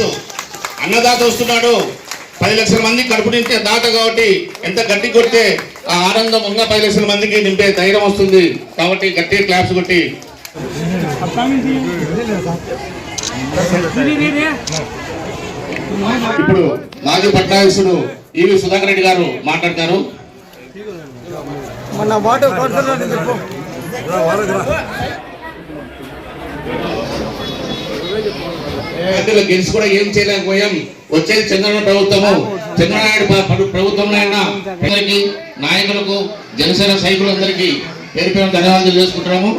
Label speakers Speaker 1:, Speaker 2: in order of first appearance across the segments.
Speaker 1: Claps అన్నదాత వస్తున్నాడు. పది లక్షల మంది కడుపు నింపే దాత కాబట్టి ఎంత గట్టి కొడితే ఆ ఆనందం ఉన్న పది లక్షల మందికి నింపే ధైర్యం వస్తుంది. కాబట్టి గట్టి క్లాప్స్ కొట్టి. ఇప్పుడు మాజీ పట్నాయకుడు ఈవి సుధాకర్ రెడ్డి గారు మాట్లాడతారు.
Speaker 2: మన
Speaker 1: అందులో గెలిచి కూడా ఏం చేయలేకపోయాం. వచ్చేది చంద్రబాబు ప్రభుత్వము. చంద్రనాయుడు ప్రభుత్వంలో అయినా నాయకులకు జనసేన సైకులందరికీ పేరు పేరు ధన్యవాదాలు చేసుకుంటున్నాము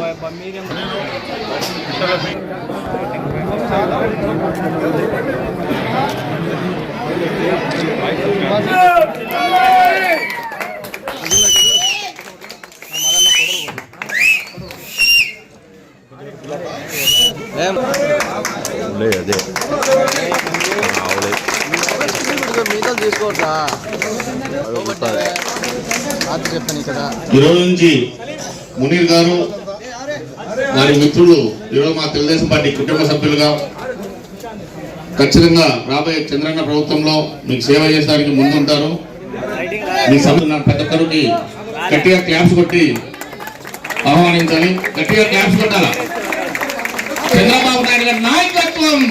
Speaker 3: అదే
Speaker 2: మీద అదే. రాత్రి
Speaker 1: నుంచి మునీర్ గారు వారి మిత్రులు ఈరోజు మా తెలుగుదేశం పార్టీ కుటుంబ సభ్యులుగా ఖచ్చితంగా రాబోయే చంద్రన్న ప్రభుత్వంలో మీకు సేవ చేసడానికి ముందుంటారు. మీ సభ ప్రతి ఒక్కరికి గట్టిగా క్లాప్స్ కొట్టి ఆహ్వానించాలి. గట్టిగా క్లాప్స్ కొట్టాలా? చంద్రబాబు నాయుడు గారి నాయకత్వం.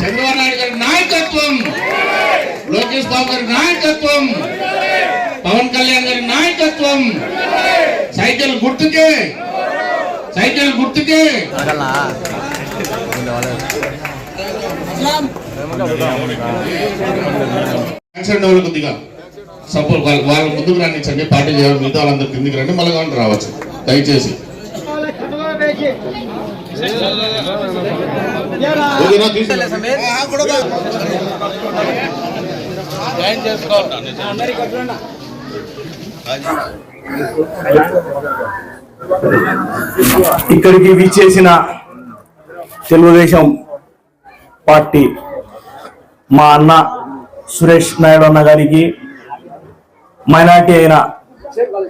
Speaker 1: చంద్రబాబు నాయుడు గారి నాయకత్వం. లోకేష్ బాబు గారి నాయకత్వం. పవన్ కళ్యాణ్ గారి నాయకత్వం. సైకిల్ గుర్తుకే. సైకిల్ గుర్తుకే. కొద్దిగా సపోర్ట్ వాళ్ళ వాళ్ళ ముందుకు రానిచ్చండి పార్టీ చేయాలి మిగతా వాళ్ళందరూ కిందికి రండి మళ్ళీ కావాలి రావచ్చు. దయచేసి.
Speaker 4: ఇక్కడికి విచ్చేసిన తెలుగుదేశం పార్టీ మా అన్న సురేష్ నాయుడు అన్న గారికి మైనార్టీ అయిన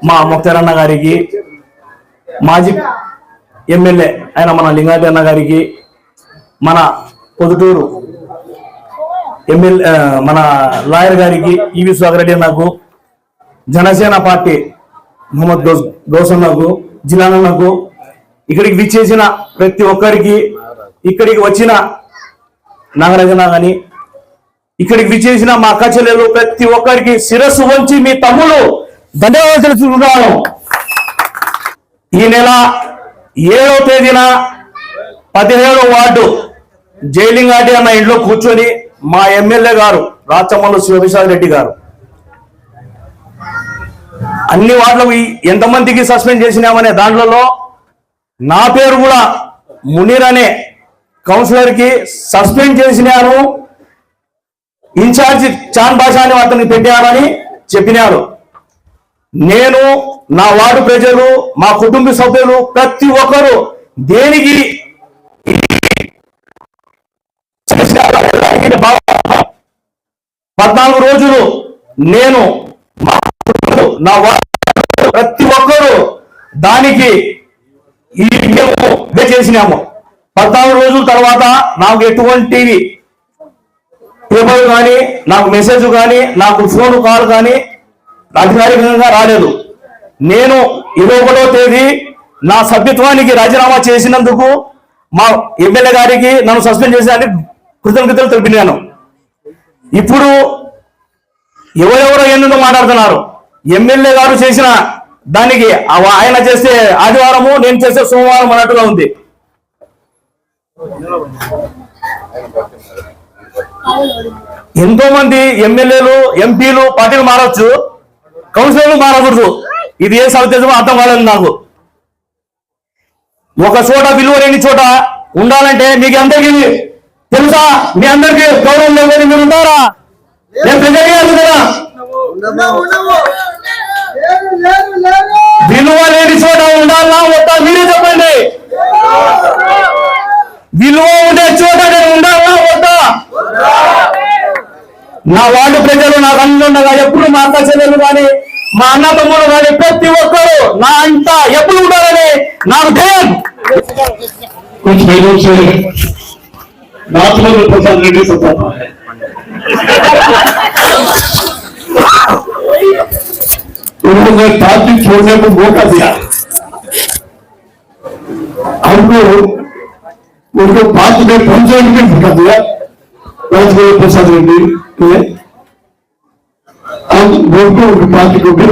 Speaker 4: మా ముక్తర్ అన్న గారికి మాజీ ఎమ్మెల్యే అయిన మన లింగారెడ్డి అన్న గారికి మన పొదుటూరు ఎమ్మెల్యే మన లాయర్ గారికి ఈవి సుధాకర్ నాకు జనసేన పార్టీ మొహమ్మద్ గౌస్ గౌసన్నకు నాకు ఇక్కడికి విచ్చేసిన ప్రతి ఒక్కరికి ఇక్కడికి వచ్చిన నాగరాజన కానీ ఇక్కడికి విచ్చేసిన మా అక్క చెల్లెలు ప్రతి ఒక్కరికి శిరస్సు వంచి మీ తమ్ముడు ధన్యవాదాలు తెలుసుకున్నాను ఈ నెల ఏడవ తేదీన పదిహేడో వార్డు జైలింగాటి అన్న ఇంట్లో కూర్చొని మా ఎమ్మెల్యే గారు రాచమల్లు శివప్రసాద్ రెడ్డి గారు. అన్ని వార్డులకు ఎంతమందికి సస్పెండ్ చేసినామనే దాంట్లో నా పేరు కూడా మునీర్ అనే కౌన్సిలర్కి సస్పెండ్ చేసినాను ఇన్ఛార్జ్ చాన్ భాష అని పెట్టారని చెప్పినారు. నేను నా వార్డు ప్రజలు మా కుటుంబ సభ్యులు ప్రతి ఒక్కరు దేనికి పద్నాలుగు రోజులు నేను నా ప్రతి ఒక్కరూ దానికి ఈ చేసినాము. పద్నాలుగు రోజుల తర్వాత నాకు ఎటువంటివి పేపర్ కానీ నాకు మెసేజ్ కానీ నాకు ఫోన్ కాల్ కానీ అధికారికంగా రాలేదు. నేను ఇరవై ఒకటో తేదీ నా సభ్యత్వానికి రాజీనామా చేసినందుకు మా ఎమ్మెల్యే గారికి నన్ను సస్పెండ్ చేసేదానికి కృతజ్ఞతలు తెలిపినాను ఇప్పుడు ఎవరెవరో ఎందుకు మాట్లాడుతున్నారు. ఎమ్మెల్యే గారు చేసిన దానికి ఆయన చేస్తే ఆదివారము నేను చేస్తే సోమవారం అన్నట్టుగా ఉంది. ఎంతో మంది ఎమ్మెల్యేలు ఎంపీలు పార్టీలు మారచ్చు. కౌన్సిలర్లు మారకూడదు. ఇది ఏ సౌద్యమో అర్థం కాలేదు నాకు. ఒక చోట విలువ లేని చోట ఉండాలంటే మీకు అందరికీ తెలుసా? మీ అందరికి గౌరవం లేదని మీరు ఉన్నారా? నేను ప్రజలకి కదా విలువ లేని చోట ఉండాలా? వద్దా? మీరే చెప్పండి. విలువ ఉండే చోట నేను ఉండాలా? వద్దా? నా వార్డు ప్రజలు నా నాకు ఉండగా ఎప్పుడు మా అక్క చెల్లెలు కానీ మా అన్న తమ్ముడు కానీ ప్రతి ఒక్కరు నా అంతా ఎప్పుడు ఉండాలని నాకు ధ్యేయం
Speaker 1: నాచులో ప్రసాద్ రెడ్డి
Speaker 3: సతాప انہوں نے پارٹی چھوڑنے کو موقع دیا۔ ہم کو ان کو پارٹی میں پہنچے ان کے موقع دیا۔ راجگیر پرساد ریڈی کے ہم ووٹ کو ان کی پارٹی کو بھی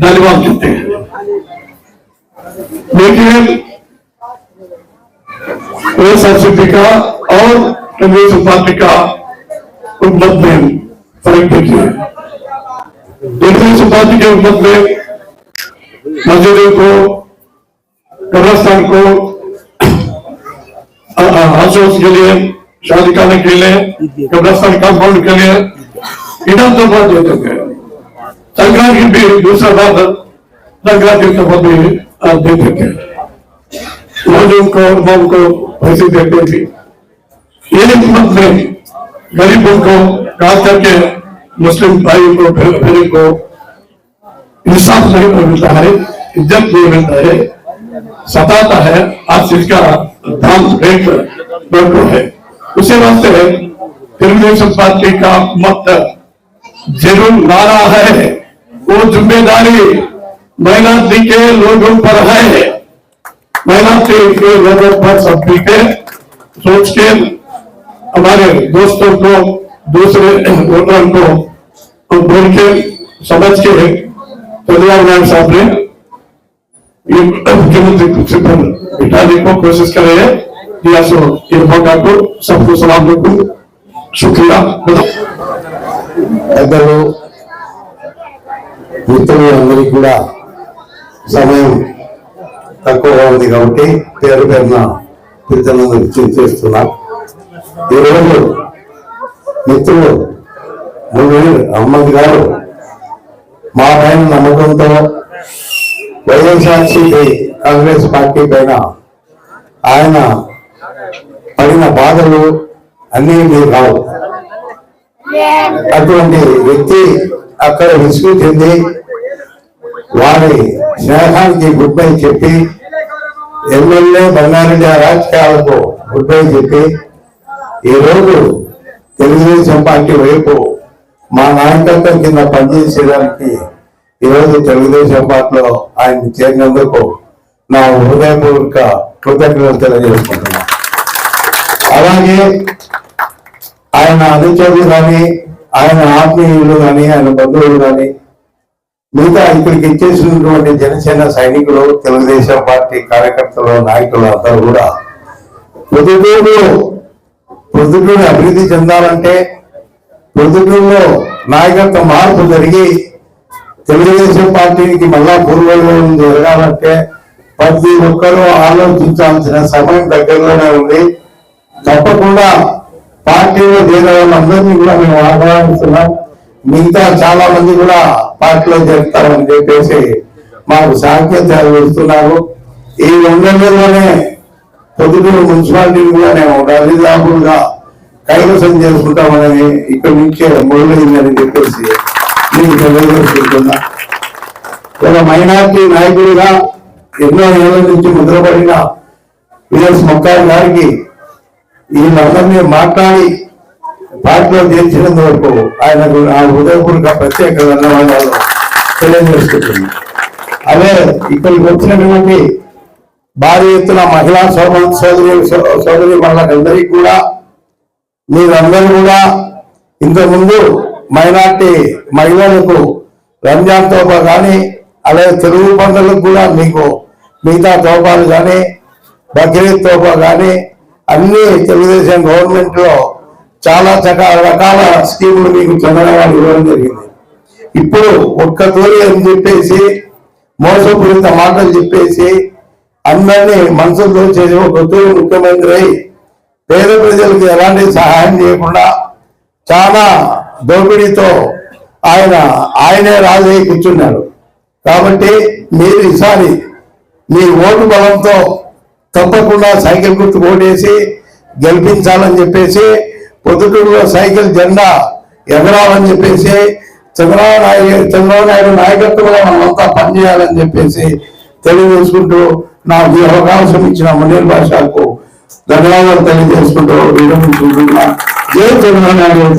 Speaker 3: ڈالیوال کرتے ہیں۔ لیکن پریس ایسیپی کا اور کمیونسٹ پارٹی کا امت میں فرق دیکھئے ہیں دیکھنے پارٹی کے امت میں مجھلوں کو، قبرستان کو ہاؤس کے لیے، شادی کانے کے لیے، قبرستان کمپاؤنڈ کے لیے انعام تو بہت دیتے تھے کی بھی دوسرا بات سنکرانتی تو بہت دیتے ہیں لوگوں کو اور قوم کو پیسے دیتے تھے یہ ہمت میں غریبوں کو کہا کر کے مسلم بھائی کو بہنوں کو انصاف نہیں ملتا ہے عزت نہیں ملتا ہے ستاتا ہے آج اس کا دام ریٹ بڑھتا ہے اسی واسطے ترمی سمپاد کے کا مت جرم نارا ہے وہ ذمہ داری محنت کے لوگوں پر ہے لوگوں پر سب ٹھیک ہے سوچ کے ہمارے دوستوں کو، دوسرے ووٹروں کو بھول کے سمجھ کے پنجاب نائب صاحب نے اٹھانے کو کوشش کر رہے ہیں۔ جی ہاں، دیا سو یہ موقع کو سب کو سلام لکھوں شکریہ۔
Speaker 5: పెద్దలు మిత్రులు అందరికీ కూడా زمین తక్కువగా ఉంది కాబట్టి పేరు పేరున పిల్లలందరూ చేస్తున్నా. ఈరోజు మిత్రులు మురళి అహ్మద్ గారు మా పైన నమ్మకంతో వైఎస్ఆర్సీపీ కాంగ్రెస్ పార్టీ పైన ఆయన పడిన బాధలు అన్నీ మీరు రావు. అటువంటి వ్యక్తి అక్కడ విసుగు చెంది వారి స్నేహానికి గుడ్ బై చెప్పి ఎమ్మెల్యే బంగారెడ్డి రాజకీయాలకు గుడ్ బై చెప్పి ఈ రోజు తెలుగుదేశం పార్టీ వైపు మా నాయకత్వం కింద పనిచేసేదానికి ఈ రోజు తెలుగుదేశం పార్టీలో ఆయన చేరినందుకు నా హృదయపూర్వక కృతజ్ఞతలు తెలియజేసుకుంటున్నాను. అలాగే ఆయన అనుచరులు కానీ ఆయన ఆత్మీయులు కానీ ఆయన బంధువులు కానీ మిగతా ఇక్కడికి ఇచ్చేసినటువంటి జనసేన సైనికులు తెలుగుదేశం పార్టీ కార్యకర్తలు నాయకులు అందరూ కూడా పొద్దుటూరు పొద్దుటూరు అభివృద్ధి చెందాలంటే పొద్దుటూరులో నాయకత్వ మార్పు జరిగి తెలుగుదేశం పార్టీకి మళ్ళా పూర్వవైభవం జరగాలంటే ప్రతి ఒక్కరూ ఆలోచించాల్సిన సమయం దగ్గరలోనే ఉంది. తప్పకుండా పార్టీలో చేరే వాళ్ళందరినీ కూడా మేము ఆహ్వానిస్తున్నాం. మిగతా చాలా మంది కూడా పార్టీలో చేరుతారని చెప్పేసి మాకు సాంకేతాలు ఇస్తున్నారు ఈ రెండు పొద్దుటూరు మున్సిపాలిటీని కూడా మేము దరిదాపులుగా కైవసం చేసుకుంటామని ఇక్కడి నుంచే మొదలైందని చెప్పేసి నేను తెలియజేసుకుంటున్నా. ఒక మైనార్టీ నాయకుడిగా ఎన్నో ఏళ్ళ నుంచి ముద్రపడిన విఎస్ మొక్కాయి గారికి వీళ్ళందరినీ మాట్లాడి పార్టీలో చేర్చినందుకు ఆయనకు నా హృదయపూర్వక ప్రత్యేక ధన్యవాదాలు తెలియజేసుకుంటున్నాను. అదే ఇక్కడికి వచ్చినటువంటి భారీ ఎత్తున మహిళా సోమ సోదరి సోదరి వాళ్ళకందరికీ కూడా మీరందరూ కూడా ఇంతకుముందు మైనార్టీ మహిళలకు రంజాన్ తోపా కానీ అలాగే తెలుగు పండుగలకు కూడా మీకు మిగతా తోపాలు కానీ బక్రీద్ తోపా కానీ అన్ని తెలుగుదేశం గవర్నమెంట్లో చాలా చక రకాల స్కీములు మీకు చంద్రబాబు ఇవ్వడం జరిగింది. ఇప్పుడు ఒక్క తోలి అని చెప్పేసి మోసపూరిత మాటలు చెప్పేసి అందరినీ మనసులో చేసి ఒక తోలి ముఖ్యమంత్రి అయి పేద ప్రజలకు ఎలాంటి సహాయం చేయకుండా చాలా దోపిడీతో ఆయన ఆయనే రాజయ్య కూర్చున్నాడు. కాబట్టి మీరు ఈసారి మీ ఓటు బలంతో తప్పకుండా సైకిల్ గుర్తు ఓటేసి గెలిపించాలని చెప్పేసి పొద్దుటూరులో సైకిల్ జెండా ఎగరాలని చెప్పేసి చంద్రబాబు నాయుడు చంద్రబాబు నాయుడు నాయకత్వంలో మనమంతా పనిచేయాలని చెప్పేసి తెలియజేసుకుంటూ నాకు ఈ అవకాశం ఇచ్చిన మునీర్ భాషకు ధన్యవాదాలు తెలియజేసుకుంటూ విరమించుకుంటున్నా. జై చంద్రబాబు నాయుడు